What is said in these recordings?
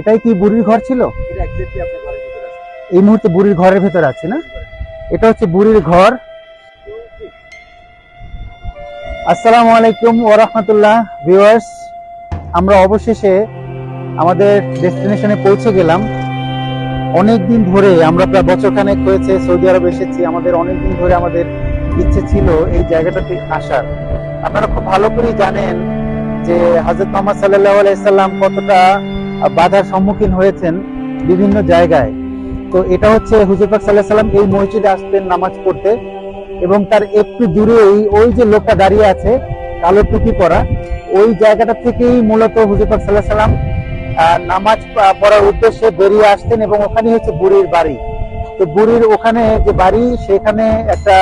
এটাই কি বুড়ির ঘর ছিল? এই মুহূর্তে বুড়ির ঘরের ভেতরে আছি না? এটা হচ্ছে বুড়ির ঘর। আসসালামু আলাইকুম ওরহমতুল্লাহ ভিউয়ার্স। আমরা অবশেষে আমাদের ডেস্টিনেশনে পৌঁছে গেলাম। অনেক দিন ধরে আমরা প্রায় বছরখানেক হয়েছে সৌদি আরব এসেছি। আমাদের অনেক দিন ধরে আমাদের ইচ্ছে ছিল এই জায়গাটাতে আসার। আপনারা খুব ভালো করেই জানেন যে হজরত মোহাম্মদ সাল্লাহ আলাইসাল্লাম কতটা বাধার সম্মুখীন হয়েছেন বিভিন্ন জায়গায়। তো এটা হচ্ছে হুজুর পাক সাল্লাহ সাল্লাম এই মসজিদে আসতেন নামাজ পড়তে এবং তার একটু দূরেই ওই যে লোকটা দাঁড়িয়ে আছে, কালো টুপি পরা, ওই জায়গাটা থেকেই মূলত হুজুর পাক সাল্লাহ সাল্লাম নামাজ পড়ার উদ্দেশ্যে বেরিয়ে আসতেন এবং ওখানে হচ্ছে বুড়ির বাড়ি। তো বুড়ির ওখানে যে বাড়ি, সেখানে একটা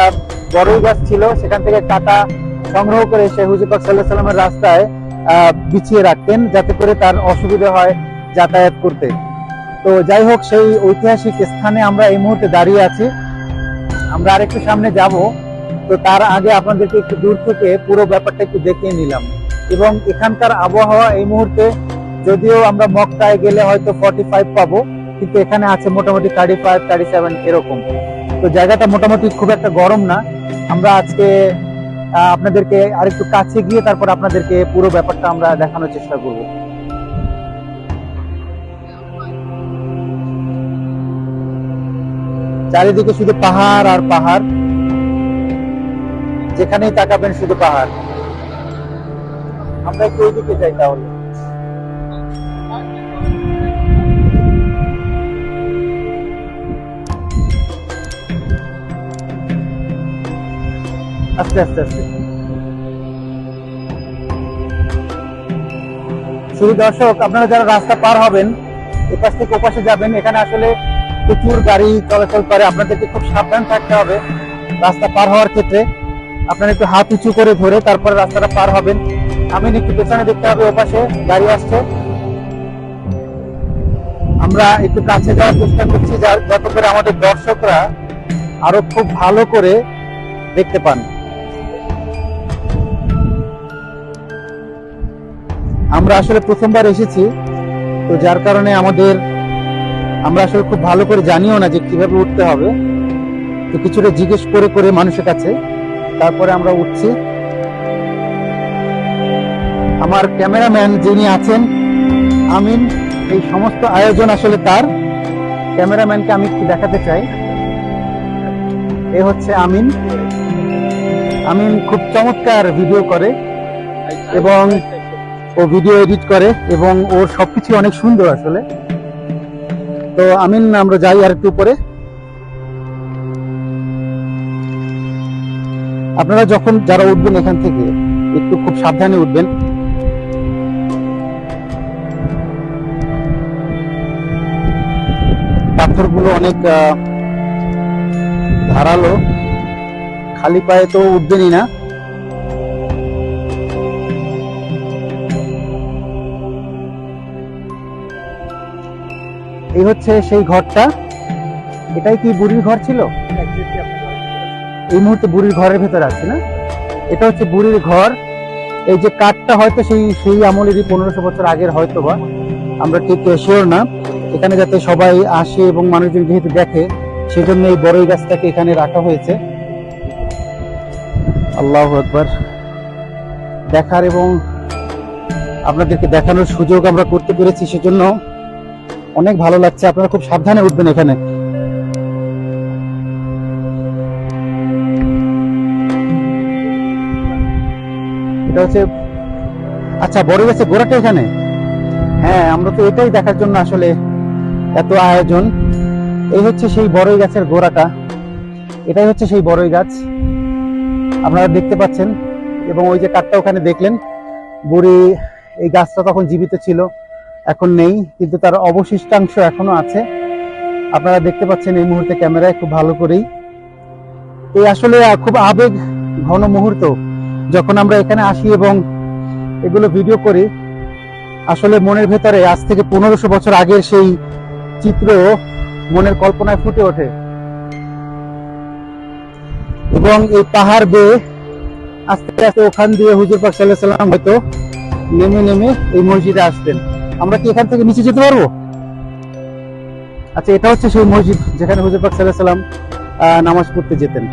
বড়ই গাছ ছিল, সেখান থেকে কাটা সংগ্রহ করে সে হুজুর পাক সাল্লাহ সাল্লামের রাস্তায় বিছিয়ে রাখতেন যাতে করে তার অসুবিধা হয় যাতায়াত করতে। তো যাই হোক, সেই ঐতিহাসিক স্থানে আমরা এই মুহূর্তে দাঁড়িয়ে আছি। আমরা আরেকটু সামনে যাব। তো তার আগে আপনাদেরকে একটু দূর থেকে পুরো ব্যাপারটা একটু দেখিয়ে নিলাম। এবং এখানকার আবহাওয়া এই মুহূর্তে, যদিও আমরা মক্কায় গেলে হয়তো ফর্টি ফাইভ পাবো, কিন্তু এখানে আছে মোটামুটি থার্টি ফাইভ থার্টি সেভেন এরকম। তো জায়গাটা মোটামুটি খুব একটা গরম না। আমরা আজকে আপনাদেরকে আরেকটু কাছে গিয়ে তারপর আপনাদেরকে পুরো ব্যাপারটা আমরা দেখানোর চেষ্টা করব। চারিদিকে শুধু পাহাড় আর পাহাড়। যেখানেই তাকাবেন শুধু পাহাড়। আমরা একটু ওইদিকে যাই তাহলে। আস্তে আস্তে আস্তে। শুধু দর্শক, আপনারা যারা রাস্তা পার হবেন, এপাশ থেকে ওপাশে যাবেন, এখানে আসলে প্রচুর গাড়ি চলাচল করে, আপনাদেরকে খুব সাবধান থাকতে হবে রাস্তা পার হওয়ার ক্ষেত্রে। আপনারা একটু হাত উঁচু করে ধরে তারপরে রাস্তাটা পার হবেন। আমি একটু পেছনে দেখতে হবে, ওপাশে গাড়ি আসছে। আমরা একটু কাছে যাওয়ার চেষ্টা করছি যা- যাতে করে আমাদের দর্শকরা আরও খুব ভালো করে দেখতে পান। আমরা আসলে প্রথমবার এসেছি, তো যার কারণে আমাদের, আমরা আসলে খুব ভালো করে জানিও না যে কীভাবে উঠতে হবে। তো কিছুটা জিজ্ঞেস করে করে মানুষের কাছে, তারপরে আমরা উঠছি। আমার ক্যামেরাম্যান যিনি আছেন, আমিন, এই সমস্ত আয়োজন আসলে তার। ক্যামেরাম্যানকে আমি একটু দেখাতে চাই। এ হচ্ছে আমিন। আমিন খুব চমৎকার ভিডিও করে এবং ও ভিডিও এডিট করে এবং ওর সবকিছু অনেক সুন্দর আসলে। তো আমিন, আমরা যাই আর একটু উপরে। আপনারা যখন যারা উঠবেন এখান থেকে, একটু খুব সাবধানে উঠবেন। পাথরগুলো অনেক ধারালো। খালি পায়ে তো উঠবেনই না। এই হচ্ছে সেই ঘরটা। এটাই কি বুড়ির ঘর ছিল? এই মুহূর্তে বুড়ির ঘরের ভেতরে আছি না? এটা হচ্ছে বুড়ির ঘর। এই যে কাঠটা হয়তো সেই সেই আমলেরই পনেরোশো বছর আগের হয়তো বা। আমরা ঠিক শিওর না। এখানে যাতে সবাই আসে এবং মানুষজন যেহেতু দেখে, সেজন্য এই বড়ই গাছটাকে এখানে রাখা হয়েছে। আল্লাহ একবার দেখার এবং আপনাদেরকে দেখানোর সুযোগ আমরা করতে পেরেছি সেজন্য অনেক ভালো লাগছে। আপনারা খুব সাবধানে উঠবেন এখানে। এটা হচ্ছে আচ্ছা বড় গাছে গোড়াটা এখানে? হ্যাঁ আমরা তো এটাই দেখার জন্য আসলে এত আয়োজন। এই হচ্ছে সেই বড়ই গাছের গোড়াটা। এটাই হচ্ছে সেই বড়ই গাছ। আপনারা দেখতে পাচ্ছেন। এবং ওই যে কাঠটা ওখানে দেখলেন, বুড়ি এই গাছটা তখন জীবিত ছিল। এখন নেই, কিন্তু তার অবশিষ্টাংশ এখনও আছে। আপনারা দেখতে পাচ্ছেন এই মুহূর্তে ক্যামেরায়, খুব ভালো করেই। এই আসলে খুব আবেগ ঘন মুহূর্ত। যখন আমরা এখানে আসি এবং এগুলো ভিডিও করি, আসলে মনের ভেতরে আজ থেকে পনেরোশো বছর আগের সেই চিত্র মনের কল্পনায় ফুটে ওঠে। এবং এই পাহাড় বেয়ে আস্তে আস্তে ওখান দিয়ে হুজুর পাক সাল্লাহ সাল্লাম হয়তো নেমে নেমে এই মসজিদে আসতেন। আমরা কি এখান থেকে নিচে যেতে পারব? আচ্ছা এটা হচ্ছে সেই মসজিদ যেখানে হুজুর পাক সাল্লাহ সাল্লাম নামাজ পড়তে যেতেন।